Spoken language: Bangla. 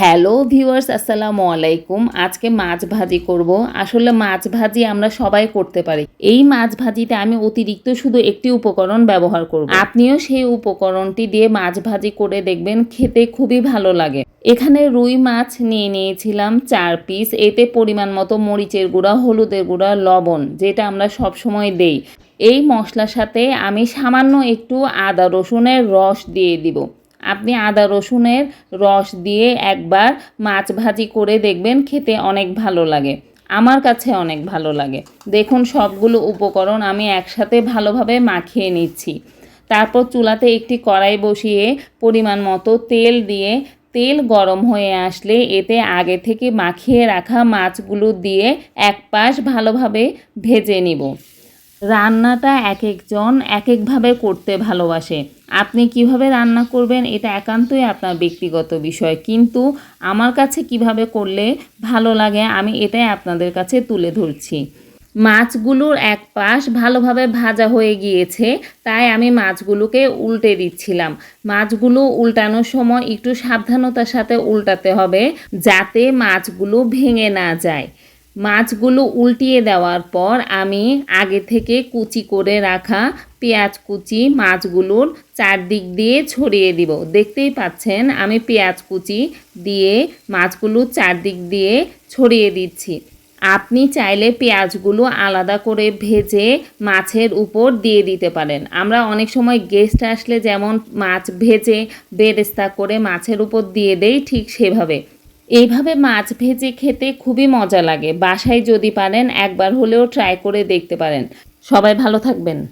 হ্যালো ভিউয়ার্স, আসসালামু আলাইকুম। আজকে মাছ ভাজি করব। আসলে মাছ ভাজি আমরা সবাই করতে পারি। এই মাছ ভাজিতে আমি অতিরিক্ত শুধু একটি উপকরণ ব্যবহার করব। আপনিও সেই উপকরণটি দিয়ে মাছ ভাজি করে দেখবেন, খেতে খুবই ভালো লাগে। এখানে রুই মাছ নিয়ে নিয়েছিলাম চার পিস। এতে পরিমাণ মতো মরিচের গুঁড়া, হলুদের গুঁড়া, লবণ, যেটা আমরা সব সময় দেই। এই মশলার সাথে আমি সামান্য একটু আদা রসুনের রস দিয়ে দিব। আপনি আদা রসুনের রস দিয়ে একবার মাছ ভাজি করে দেখবেন খেতে অনেক ভালো লাগে। আমার কাছে অনেক ভালো লাগে। দেখুন সবগুলো উপকরণ আমি একসাথে ভালোভাবে মাখিয়ে নিচ্ছি। তারপর চুলাতে একটি কড়াই বসিয়ে পরিমাণ মতো তেল দিয়ে তেল গরম হয়ে আসলে এতে আগে থেকে মাখিয়ে রাখা মাছগুলো দিয়ে এক পাশ ভালোভাবে ভেজে নিব। রান্নাটা এক একজন এক একভাবে করতে ভালোবাসে। আপনি কীভাবে রান্না করবেন এটা একান্তই আপনার ব্যক্তিগত বিষয়। কিন্তু আমার কাছে কীভাবে করলে ভালো লাগে আমি এটাই আপনাদের কাছে তুলে ধরছি। মাছগুলোর এক পাশ ভালোভাবে ভাজা হয়ে গিয়েছে, তাই আমি মাছগুলোকে উল্টে দিচ্ছিলাম। মাছগুলো উল্টানোর সময় একটু সাবধানতার সাথে উল্টাতে হবে যাতে মাছগুলো ভেঙে না যায়। মাছগুলো উল্টিয়ে দেওয়ার পর আমি আগে থেকে কুচি করে রাখা পেঁয়াজ কুচি মাছগুলোর চারদিক দিয়ে ছড়িয়ে দিব। দেখতেই পাচ্ছেন, আমি পেঁয়াজ কুচি দিয়ে মাছগুলো চারদিক দিয়ে ছড়িয়ে দিচ্ছি। আপনি চাইলে পেঁয়াজগুলো আলাদা করে ভেজে মাছের উপর দিয়ে দিতে পারেন। আমরা অনেক সময় গেস্ট আসলে যেমন মাছ ভেজে বেরেস্তা করে মাছের উপর দিয়ে দেই ঠিক সেভাবে। এইভাবে মাছ ভেজে খেতে খুবই মজা লাগে। বাসায় যদি পারেন, একবার হলেও ট্রাই করে দেখতে পারেন। সবাই ভালো থাকবেন।